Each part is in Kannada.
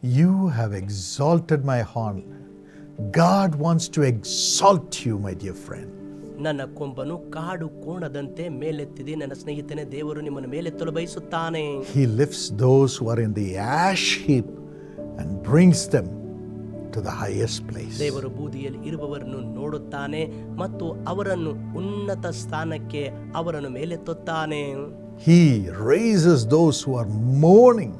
You have exalted my horn. God wants to exalt you, my dear friend. ನನ್ನ ಕೊಂಬನು ಕಾಡು ಕೋಣದಂತೆ ಮೇಲೆತ್ತಿದೆ ನನ್ನ ಸ್ನೇಹಿತನೇ ದೇವರು ನಿಮ್ಮನ್ನು ಮೇಲೆತ್ತಲು ಬಯಸುತ್ತಾನೆ He lifts those who are in the ash heap and brings them to the highest place. ದೇವರು ಬೂದಿಯಲ್ಲಿ ಇರುವವರನ್ನು ನೋಡುತ್ತಾನೆ ಮತ್ತು ಅವರನ್ನು ಉನ್ನತ ಸ್ಥಾನಕ್ಕೆ ಅವರನ್ನು ಮೇಲೆತ್ತುತ್ತಾನೆ He raises those who are mourning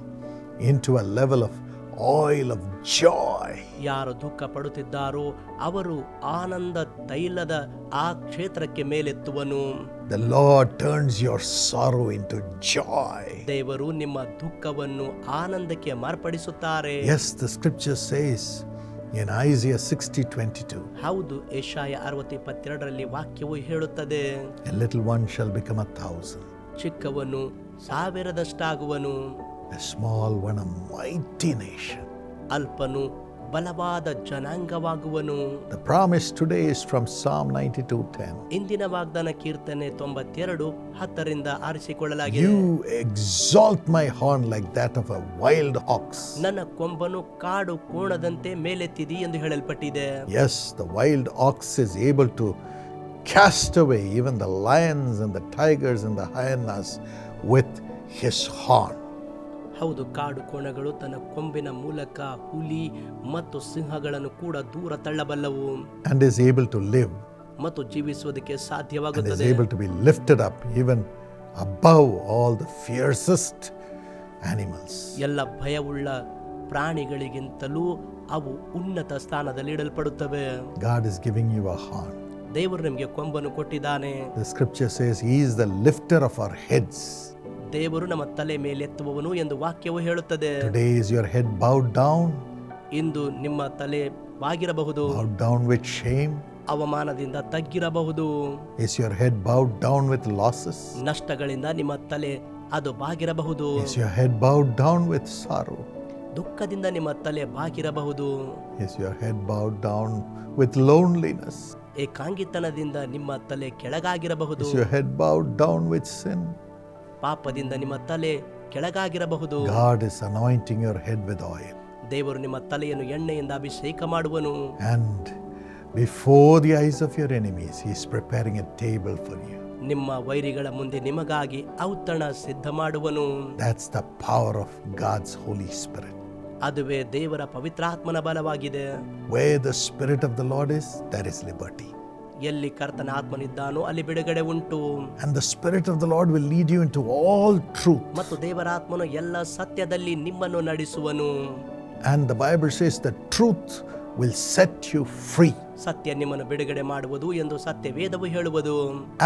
into a level of oil of joy ಯಾರು ದುಃಖ ಪಡುತ್ತಿದ್ದಾರೋ ಅವರು ಆನಂದ ತೈಲದ ಆ ಕ್ಷೇತ್ರಕ್ಕೆ ಮೇಲೆತ್ತುವನು. The lord turns your sorrow into joy ದೇವರು ನಿಮ್ಮ ದುಃಖವನ್ನು ಆನಂದಕ್ಕೆ ಮಾರ್ಪಡಿಸುತ್ತಾರೆ. As the scripture says in Isaiah sixty twenty two ಹೌದು ಏಷಾಯ ಅರವತ್ತು ಇಪ್ಪತ್ತೆರಡರಲ್ಲಿ ವಾಕ್ಯವು ಹೇಳುತ್ತದೆ. A little one shall become a thousand, ಚಿಕ್ಕವನು ಸಾವಿರದಷ್ಟಾಗುವನು. a small one a mighty nation. ಅಲ್ಪನು ಬಲವಾದ ಜನಾಂಗವಾಗುವನು The promise today is from Psalm 92 10. ಇಂದಿನ ವಾಗ್ದಾನ ಕೀರ್ತನೆ ತೊಂಬತ್ತೆರಡು ಹತ್ತರಿಂದ ಆರಿಸಿಕೊಳ್ಳಲಾಗಿದೆ You exalt my horn like that of a wild ox. ನನ್ನ ಕೊಂಬನು ಕಾಡು ಕೋಣದಂತೆ ಮೇಲೆತ್ತಿದಿ ಎಂದು ಹೇಳಲ್ಪಟ್ಟಿದೆ Yes, the wild ox is able to cast away even the lions and the tigers and the hyenas with his horn. ಹೌದು ಕಾಡು ಕೋಣಗಳು ತನ್ನ ಕೊಂಬಿನ ಮೂಲಕ ಹುಲಿ ಮತ್ತು ಸಿಂಹಗಳನ್ನು ಕೂಡ ದೂರ ತಳ್ಳಬಲ್ಲವು. And is able to live ಮತ್ತು ಜೀವಿಸುವುದಕ್ಕೆ ಸಾಧ್ಯವಾಗುತ್ತದೆ. Is able to be lifted up even above all the fiercest animals ಎಲ್ಲ ಭಯವುಳ್ಳ ಪ್ರಾಣಿಗಳಿಗಿಂತಲೂ ಅವು ಉನ್ನತ ಸ್ಥಾನದಲ್ಲಿ ಇಡಲ್ಪಡುತ್ತವೆ God is giving you a heart ದೇವರು ನಿಮಗೆ ಕೊಂಬನ್ನು ಕೊಟ್ಟಿದ್ದಾನೆ. The scripture says he is the lifter of our heads ದೇವರು ನಮ್ಮ ತಲೆ ಮೇಲೆತ್ತುವವನು ಎಂದು ವಾಕ್ಯವು ಹೇಳುತ್ತದೆ Today is your head bowed down, ಇಂದು ನಿಮ್ಮ ತಲೆ ಬಾಗಿರಬಹುದು bowed down with shame. ಅವಮಾನದಿಂದ ತಗ್ಗಿರಬಹುದು Is your head bowed down with losses? ನಷ್ಟಗಳಿಂದ ನಿಮ್ಮ ತಲೆ ಅದು ಬಾಗಿರಬಹುದು Is your head bowed down with sorrow? ದುಃಖದಿಂದ ನಿಮ್ಮ ತಲೆ ಬಾಗಿರಬಹುದು Is your head bowed down with loneliness? ಏಕಾಂಗಿತನದಿಂದ ನಿಮ್ಮ ತಲೆ ಕೆಳಗಾಗಿರಬಹುದು Is your head bowed down with sin? ಪಾಪದಿಂದ ನಿಮ್ಮ ತಲೆ ಕೆಳಗಾಗಿರಬಹುದು God is anointing your head with oil. ದೇವರು ನಿಮ್ಮ ತಲೆಯನ್ನು ಎಣ್ಣೆಯಿಂದ ಅಭಿಷೇಕ ಮಾಡುವನು And before the eyes of your enemies, He is preparing a table for you. ನಿಮ್ಮ ವೈರಿಗಳ ಮುಂದೆ ನಿಮಗಾಗಿ ಔತಣ ಸಿದ್ಧ ಮಾಡುವನು That's the power of God's Holy Spirit. ಅದುವೇ ದೇವರ ಪವಿತ್ರಾತ್ಮನ ಬಲವಾಗಿದೆ Where the Spirit of the Lord is, there is liberty. ಎಲ್ಲಿ ಕರ್ತನ ಆತ್ಮನಿದ್ದಾನೋ ಅಲ್ಲಿ ಬಿಡುಗಡೆ ಉಂಟು And the Spirit of the Lord will lead you into all truth. ಮತ್ತು ದೇವರಾತ್ಮನು ಎಲ್ಲ ಸತ್ಯದಲ್ಲಿ ನಿಮ್ಮನ್ನು ನಡೆಸುವನು And the Bible says the truth will set you free. ಸತ್ಯ ನಿಮ್ಮನ್ನು ಬಿಡುಗಡೆ ಮಾಡುವುದು ಎಂದು ಸತ್ಯ ವೇದವು ಹೇಳುವುದು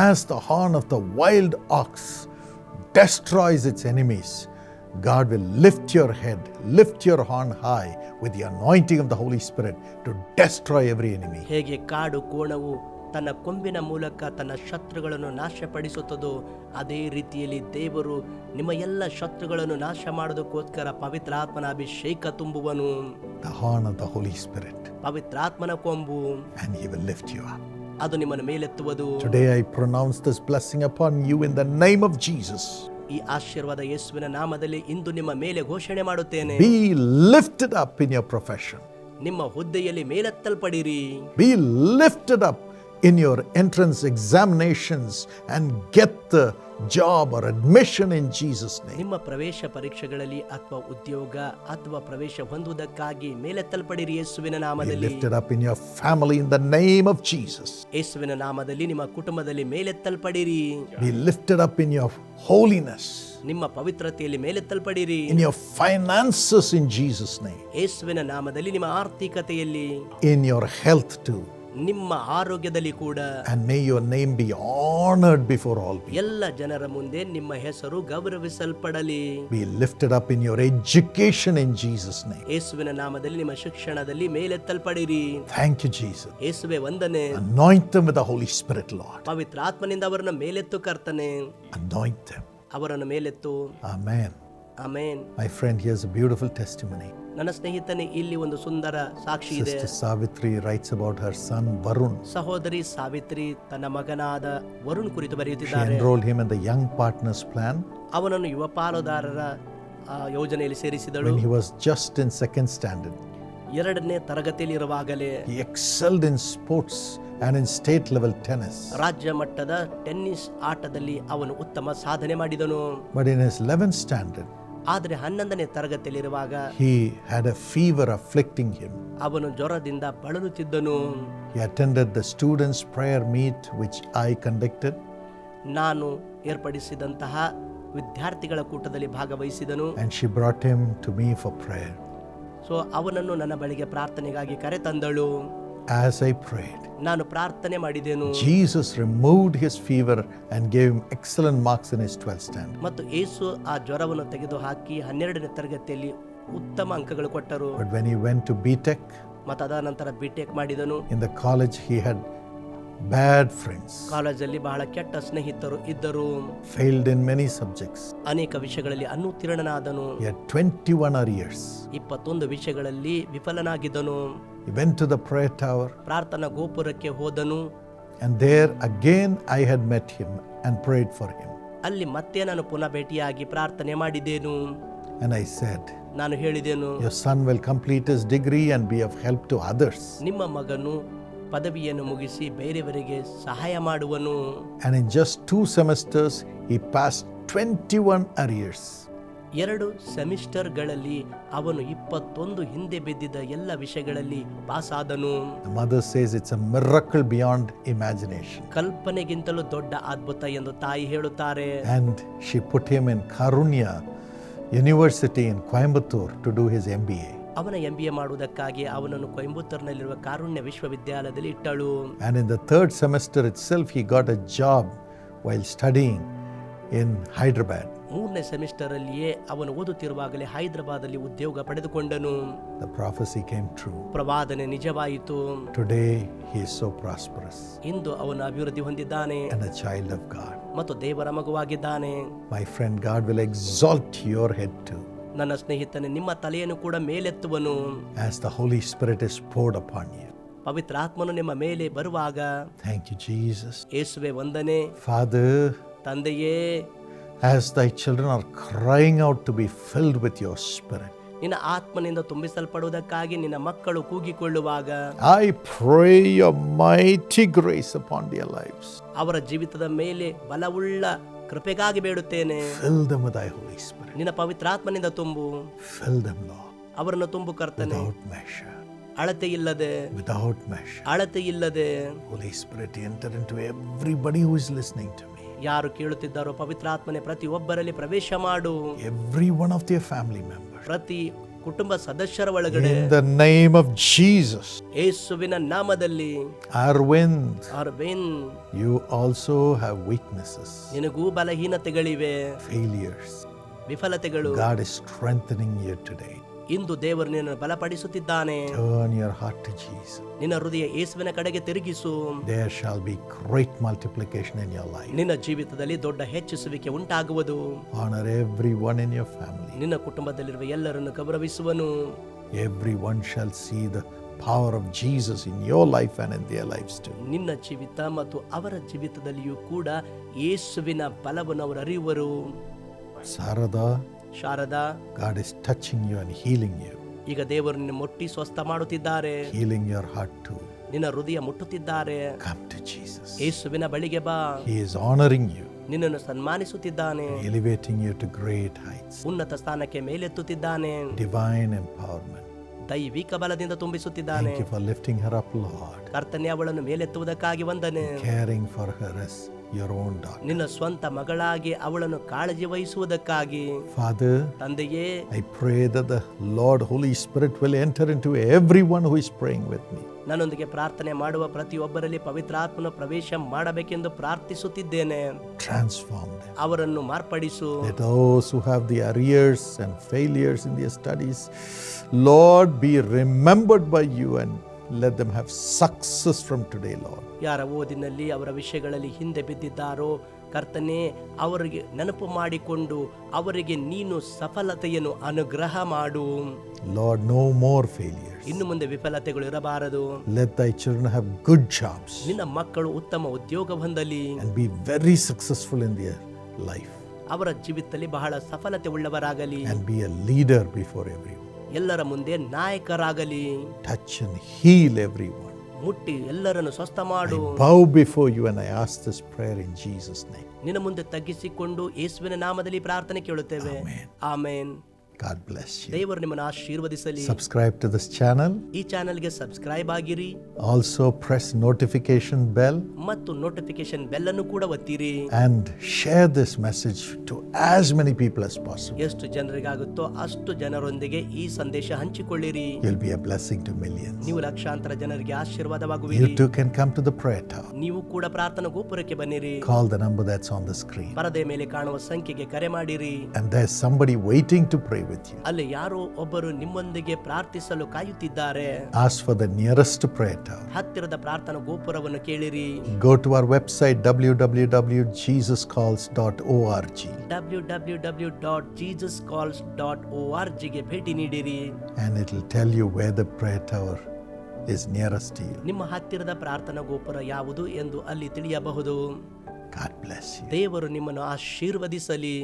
As the horn of the wild ox destroys its enemies, God will lift your head, lift your horn high with the anointing of the Holy Spirit to destroy every enemy. ಹೇಗೆ ಕಾಡು ಕೋಣವು ತನ್ನ ಕೊಂಬಿನ ಮೂಲಕ ತನ್ನ ಶತ್ರುಗಳನ್ನು ನಾಶಪಡಿಸುತ್ತದೋ ಅದೇ ರೀತಿಯಲ್ಲಿ ದೇವರು ನಿಮ್ಮ ಎಲ್ಲ ಶತ್ರುಗಳನ್ನು ನಾಶ ಮಾಡೋದಕ್ಕೋಸ್ಕರ ಪವಿತ್ರಾತ್ಮನ ಅಭಿಷೇಕ ತುಂಬುವನು The horn of the Holy Spirit, ಪವಿತ್ರಾತ್ಮನ ಕೊಂಬು and He will lift you up. ಅದು ನಿಮ್ಮನ್ನು ಮೇಲೆತ್ತುವುದು Today I pronounce this blessing upon you in the name of Jesus. ಈ ಆಶೀರ್ವಾದ ಯೇಸುವಿನ ನಾಮದಲ್ಲಿ ಇಂದು ನಿಮ್ಮ ಮೇಲೆ ಘೋಷಣೆ ಮಾಡುತ್ತೇನೆ Be lifted up in your profession. ನಿಮ್ಮ ಹುದ್ದೆಯಲ್ಲಿ ಮೇಲೆತ್ತಲ್ಪಡಿರಿ Be lifted up in your entrance examinations and get the job or admission in Jesus' name. ನಿಮ್ಮ ಪ್ರವೇಶ ಪರೀಕ್ಷೆಗಳಲ್ಲಿ ಅಥವಾ ಉದ್ಯೋಗ ಅಥವಾ ಪ್ರವೇಶ ಹೊಂದುವುದಕ್ಕಾಗಿ ಮೇಲೆತ್ತಲ್ಪಡಿರಿ ಯೇಸುವಿನ Be ನಾಮದಲ್ಲಿ lifted up in your family in the name of Jesus. ಯೇಸುವಿನ ನಾಮದಲ್ಲಿ ನಿಮ್ಮ ಕುಟುಂಬದಲ್ಲಿ ಮೇಲೆತ್ತಲ್ಪಡಿರಿ Be lifted up in your holiness, ನಿಮ್ಮ ಪವಿತ್ರತೆಯಲ್ಲಿ ಮೇಲೆತ್ತಲ್ಪಡಿರಿ in your finances in Jesus' name, ಯೇಸುವಿನ ನಾಮದಲ್ಲಿ ನಿಮ್ಮ ಆರ್ಥಿಕತೆಯಲ್ಲಿ in your health too. ನಿಮ್ಮ ಆರೋಗ್ಯದಲ್ಲಿ ಕೂಡ And may your name be honored before all people. ಎಲ್ಲ ಜನರ ಮುಂದೆ ನಿಮ್ಮ ಹೆಸರು ಗೌರವಿಸಲ್ಪಡಲಿ Be lifted up in your education in Jesus' name. ಯೇಸುವಿನ ನಾಮದಲ್ಲಿ ನಿಮ್ಮ ಶಿಕ್ಷಣದಲ್ಲಿ ಮೇಲೆತ್ತಲ್ಪಡಿರಿ Thank you, Jesus. ಯೇಸುವೆ ವಂದನೆ Anoint them with the Holy Spirit, Lord. ಪವಿತ್ರ ಆತ್ಮನಿಂದ ಅವರನ್ನು ಮೇಲೆತ್ತು ಕರ್ತನೆ Anoint them. ಅವರನ್ನು ಮೇಲೆತ್ತು Amen. Amen My friend, here's a beautiful testimony. ನನ್ನ ಸ್ನೇಹಿತನೇ ಇಲ್ಲಿ ಒಂದು ಸುಂದರ ಸಾಕ್ಷಿ ಇದೆ Sister Savitri writes about her son Varun. ಸಹೋದರಿ ಸಾವಿತ್ರಿ ತನ್ನ ಮಗನಾದ ವರುಣ್ ಕುರಿತು She ಬರೆಯುತ್ತಿದ್ದಾರೆ enrolled him in the Young Partners Plan, ಅವನನ್ನು ಯುವ ಪಾಲುದಾರರ ಆ ಯೋಜನೆಯಲ್ಲಿ ಸೇರಿಸಿದಳು when he was just in second standard. ಎರಡನೇ ತರಗತಿಯಲ್ಲಿ ಇರುವಾಗಲೇ He excelled in sports and in state level tennis. ರಾಜ್ಯ ಮಟ್ಟದ ಟೆನ್ನಿಸ್ ಆಟದಲ್ಲಿ ಅವನು ಉತ್ತಮ ಸಾಧನೆ ಮಾಡಿದನು But in his 11th standard, ಆದರೆ ಹನ್ನೊಂದನೇ ತರಗತಿಯಲ್ಲಿರುವಾಗ he had a fever afflicting him. ಅವನು ಜ್ವರದಿಂದ ಬಳಲುತ್ತಿದ್ದನು He attended the students' prayer meet, which I conducted, ನಾನು ಏರ್ಪಡಿಸಿದಂತಹ ವಿದ್ಯಾರ್ಥಿಗಳ ಕೂಟದಲ್ಲಿ ಭಾಗವಹಿಸಿದನು and she brought him to me for prayer. So ಅವನನ್ನು ನನ್ನ ಬಳಿಗೆ ಪ್ರಾರ್ಥನೆಗಾಗಿ ಕರೆತಂದಳು ಆಸ್ ಐ ಪ್ರೇಡ್ ನಾನು ಪ್ರಾರ್ಥನೆ ಮಾಡಿದೆನು. Jesus removed his fever and gave him excellent marks in his 12 stand ಮತ್ತು ಯೇಸು ಆ ಜ್ವರವನ್ನು ತೆಗೆದು ಹಾಕಿ 12ನೇ ತರಗತಿಯಲ್ಲಿ ಉತ್ತಮ ಅಂಕಗಳು ಕೊಟ್ಟರು. But when he went to BTech ಮತ್ತು ಅದಾದ ನಂತರ ಬಿಟೆಕ್ ಮಾಡಿದನು. In the college he had bad friends college ಅಲ್ಲಿ ಬಹಳ ಕೆಟ್ಟ ಸ್ನೇಹಿತರು ಇದ್ದರು. ಫೇಲ್ಡ್ ಇನ್ ಮೆನಿ ಸಬ್ಜೆಕ್ಟ್ಸ್ ಅನೇಕ ವಿಷಯಗಳಲ್ಲಿ ಅನುತೀರ್ಣನಾದನು ಯಟ್ 21 ಆರ್ ಇಯರ್ಸ್ 21 ವಿಷಯಗಳಲ್ಲಿ ವಿಫಲನಾಗಿದನು He went to the prayer tower, ಪ್ರಾರ್ಥನಾ ಗೋಪುರಕ್ಕೆ ಹೋದನು and there again I had met him and prayed for him. ಅಲ್ಲಿ ಮತ್ತೆ ನಾನು ಪುನಃ ಭೇಟಿಯಾಗಿ ಪ್ರಾರ್ಥನೆ ಮಾಡಿದ್ದೇನು And I said, ನಾನು ಹೇಳಿದೆನು Your son will complete his degree and be of help to others. ನಿಮ್ಮ ಮಗನು ಪದವಿಯನ್ನು ಮುಗಿಸಿ ಬೇರೆಯವರಿಗೆ ಸಹಾಯ ಮಾಡುವನು And in just two semesters, he passed 21 arrears. ಎರಡು ಸೆಮಿಸ್ಟರ್ಗಳಲ್ಲಿ ಅವನು ಇಪ್ಪತ್ತೊಂದು ಹಿಂದೆ ಬಿದ್ದಿದ್ದ ಎಲ್ಲ ವಿಷಯಗಳಲ್ಲಿ ಪಾಸ್ ಆದನು ಇಮ್ಯಾಜಿನೇಷನ್ ಕಲ್ಪನೆಗಿಂತಲೂ ದೊಡ್ಡ ಅದ್ಭುತ ಎಂದು ತಾಯಿ ಹೇಳುತ್ತಾರೆ. University in Coimbatore to do his M B A ಅವನ ಎಂ ಬಿ ಎ ಮಾಡುವುದಕ್ಕಾಗಿ ಅವನನ್ನು ಕೊಯಂಬತ್ತೂರ್ನಲ್ಲಿರುವ ಕಾರುಣ್ಯ ವಿಶ್ವವಿದ್ಯಾಲಯದಲ್ಲಿ ಇಟ್ಟಳು. And in the third semester itself he got a job while studying in Hyderabad ಮೂರನೇ ಸೆಮಿಸ್ಟರ್ ಅಲ್ಲಿಯೇ ಅವನು ಓದುತ್ತಿರುವಾಗಲೇ ಹೈದರಾಬಾದಲ್ಲಿ ಉದ್ಯೋಗ ಪಡೆದುಕೊಂಡನು The prophecy came true. ಪ್ರವಾದನೆ ನಿಜವಾಯಿತು Today, he is so prosperous ಇಂದು ಅವನು ಅಭಿವೃದ್ಧಿ ಹೊಂದಿದ್ದಾನೆ and a child of God. ಮತ್ತು ದೇವರ ಮಗುವಾಗಿದ್ದಾನೆ My friend, God will exalt your head too ನನ್ನ ಸ್ನೇಹಿತನೇ ನಿಮ್ಮ ತಲೆಯನ್ನು ಕೂಡ ಮೇಲೆತ್ತುವನು as the Holy Spirit is poured upon you. ಪವಿತ್ರ ಆತ್ಮನು ನಿಮ್ಮ ಮೇಲೆ ಬರುವಾಗ Thank you, Jesus. ಯೇಸುವೆ ವಂದನೆ Father, ತಂದೆಯೇ as thy children are crying out to be filled with your Spirit, ನಿನ್ನ ಆತ್ಮನಿಂದ ತುಂಬಿಸಲ್ಪಡುವುದಕ್ಕಾಗಿ ನಿನ್ನ ಮಕ್ಕಳು ಕೂಗಿಕೊಳ್ಳುವಾಗ I pray your mighty grace upon their lives. ಅವರ ಜೀವಿತದ ಮೇಲೆ ಬಲವುಳ್ಳ ಕೃಪೆಗಾಗಿ ಬೇಡುತ್ತೇನೆ Fill them with thy Holy Spirit. ನಿನ್ನ ಪವಿತ್ರಾತ್ಮನಿಂದ ತುಂಬು Fill them, Lord, ಅವರನ್ನು ತುಂಬು ಕರ್ತನೆ without measure. ಅಳತೆ ಇಲ್ಲದೆ Without measure. ಅಳತೆ ಇಲ್ಲದೆ Holy Spirit, enter into everybody who is listening to me. ಯಾರು ಕೇಳುತ್ತಿದ್ದಾರೋ ಪವಿತ್ರಾತ್ಮನೆ ಪ್ರತಿಯೊಬ್ಬರಲ್ಲಿ ಪ್ರವೇಶ ಮಾಡು Every one of their family members. ಪ್ರತಿ ಕುಟುಂಬ ಸದಸ್ಯರ ಒಳಗಡೆ In the name of Jesus. ಯೇಸುವಿನ ನಾಮದಲ್ಲಿ Arvind, ಅರ್ಬೇನ್ you also have weaknesses, ನಿನಗೂ ಬಲಹೀನತೆಗಳಿವೆ failures. ವಿಫಲತೆಗಳು God is strengthening you today. ಇಂದು ದೇವರು ನಿನ್ನನ್ನು ಬಲಪಡಿಸುತ್ತಿದ್ದಾನೆ Turn your heart to Jesus. ನಿನ್ನ ಹೃದಯ ಯೇಸುವಿನ ಕಡೆಗೆ ತಿರುಗಿಸು There shall be great multiplication in your life. ನಿನ್ನ ಜೀವಿತದಲ್ಲಿ ದೊಡ್ಡ ಹೆಚ್ಚಿಸುವಿಕೆ ಉಂಟಾಗುವುದು Honor everyone in your family. ನಿನ್ನ ಕುಟುಂಬದಲ್ಲಿರುವ ಎಲ್ಲರನ್ನು ಗೌರವಿಸುವನು Everyone shall see the power of Jesus in your life and in their life too. ನಿನ್ನ ಜೀವಿತ ಮತ್ತು ಅವರ ಜೀವಿತದಲ್ಲಿಯೂ ಕೂಡ ಯೇಸುವಿನ ಬಲವನ್ನು ಅವರು ಅರಿಯುವರು Sarada, Sharada God is touching you and healing you, ಈಗ ದೇವರು ನಿನ್ನ ಮುಟ್ಟಿ ಸ್ವಸ್ಥ ಮಾಡುತ್ತಿದ್ದಾರೆ healing your heart too. ನಿನ್ನ ಹೃದಯ ಮುಟ್ಟುತ್ತಿದ್ದಾರೆ Come to Jesus. ಯೇಸುವಿನ ಬಳಿಗೆ ಬಾ He is honoring you, ನಿನ್ನನ್ನು ಸನ್ಮಾನಿಸುತ್ತಿದ್ದಾನೆ elevating you to great heights, ಉನ್ನತ ಸ್ಥಾನಕ್ಕೆ ಮೇಲೆತ್ತುತ್ತಿದ್ದಾನೆ divine empowerment. ದೈವಿಕ ಬಲದಿಂದ ತುಂಬಿಸುತ್ತಿದ್ದಾನೆ Thank you for lifting her up, Lord, ಕರ್ತನೆ ಅವಳನ್ನು ಮೇಲೆತ್ತುವುದಕ್ಕಾಗಿ ವಂದನೆ caring for her as. ನಿನ್ನ ಸ್ವಂತ ಮಗಳಾಗಿ ಅವಳನ್ನು ಕಾಳಜಿ ವಹಿಸುವುದಕ್ಕಾಗಿ Father, ತಂದೆಯೇ I pray that the Lord Holy Spirit will enter into everyone who is praying with me. ನನ್ನೊಂದಿಗೆ ಪ್ರಾರ್ಥನೆ ಮಾಡುವ ಪ್ರತಿಯೊಬ್ಬರಲ್ಲಿ ಪವಿತ್ರಾತ್ಮನ ಪ್ರವೇಶ ಮಾಡಬೇಕೆಂದು ಪ್ರಾರ್ಥಿಸುತ್ತಿದ್ದೇನೆ Transform them. ಅವರನ್ನು ಮಾರ್ಪಡಿಸು Let those who have the arrears and failures in their studies, Lord, be remembered by you and let them have success from today, Lord. ಯಾರ ಓದಿನಲ್ಲಿ ಅವರ ವಿಷಯಗಳಲ್ಲಿ ಹಿಂದೆ ಬಿದ್ದಿದ್ದಾರೋ ಕರ್ತನೆ ಅವರಿಗೆ ನೆನಪು ಮಾಡಿಕೊಂಡು ಅವರಿಗೆ ನೀನು ಸಫಲತೆಯನ್ನು ಅನುಗ್ರಹ ಮಾಡು. ಲಾರ್ಡ್ ನೋ ಮೋರ್ ಫೇಲಿಯರ್ ಇನ್ನು ಮುಂದೆ ವಿಫಲತೆಗಳು ಇರಬಾರದು. ಲೆಟ್ ದೈ ಚಿಲ್ಡ್ರನ್ ಹ್ಯಾವ್ ಗುಡ್ ಜಾಬ್ಸ್ ನಿನ್ನ ಮಕ್ಕಳು ಉತ್ತಮ ಉದ್ಯೋಗ ಹೊಂದಲಿ. And be very successful in their life ಅವರ ಜೀವಿತದಲ್ಲಿ ಬಹಳ ಸಫಲತೆ ಉಳ್ಳವರಾಗಲಿ. And be a leader before everyone. ಎಲ್ಲರ ಮುಂದೆ ನಾಯಕರಾಗಲಿ. Touch and heal everyone. ಮುಟ್ಟಿ ಎಲ್ಲರನ್ನು ಸ್ವಸ್ಥ ಮಾಡು bow before you you and I ask this prayer in Jesus' name. ನಿನ್ನ ಮುಂದೆ ತಗ್ಗಿಸಿಕೊಂಡು ಯೇಸುವಿನ ನಾಮದಲ್ಲಿ ಪ್ರಾರ್ಥನೆ ಕೇಳುತ್ತೇವೆ. ಆಮೇನ್ God bless you. ದೇವರು ನಿಮ್ಮನ್ನು ಆಶೀರ್ವದಿಸಲಿ Subscribe to this channel. ಈ ಚಾನೆಲ್ಗೆ ಸಬ್ಸ್ಕ್ರೈಬ್ ಆಗಿರಿ Also press notification bell ಮತ್ತು ನೋಟಿಫಿಕೇಶನ್ ಬೆಲ್ ಅನ್ನು ಕೂಡ ಒತ್ತಿರಿ and share this message to as many people as possible. ಎಷ್ಟು ಜನರಿಗಾಗುತ್ತೋ ಅಷ್ಟು ಜನರೊಂದಿಗೆ ಈ ಸಂದೇಶ ಹಂಚಿಕೊಳ್ಳಿರಿ You'll be a blessing to millions. ನೀವು ಲಕ್ಷಾಂತರ ಜನರಿಗೆ You ಆಶೀರ್ವಾದವಾಗುವಿರಿ too can come to the prayer tower. ನೀವು ಕೂಡ ಪ್ರಾರ್ಥನಾ ಗೋಪುರಕ್ಕೆ ಬನ್ನಿರಿ Call the number that's on the screen. ಪರದೆ ಮೇಲೆ ಕಾಣುವ ಸಂಖ್ಯೆಗೆ ಕರೆ ಮಾಡಿರಿ And there's somebody waiting to pray with you. ಅಲ್ಲಿ ಯಾರೋ ಒಬ್ಬರು ನಿಮ್ಮೊಂದಿಗೆ ಪ್ರಾರ್ಥಿಸಲು ಕಾಯುತ್ತಿದ್ದಾರೆ Ask for the nearest prayer tower. ಹತ್ತಿರದ ಪ್ರಾರ್ಥನಾ ಗೋಪುರವನ್ನು ಕೇಳಿರಿ Go to our website www.jesuscalls.org W W W dot Jesus Calls dot O R ಜಿಗೆ ಭೇಟಿ ನೀಡಿರಿ and it'll tell you where the prayer tower is nearest to you. ನಿಮ್ಮ ಹತ್ತಿರದ ಪ್ರಾರ್ಥನಾ ಗೋಪುರ ಯಾವುದು ಎಂದು ಅಲ್ಲಿ ತಿಳಿಯಬಹುದು God bless you. ದೇವರು ನಿಮ್ಮನ್ನು ಆಶೀರ್ವದಿಸಲಿ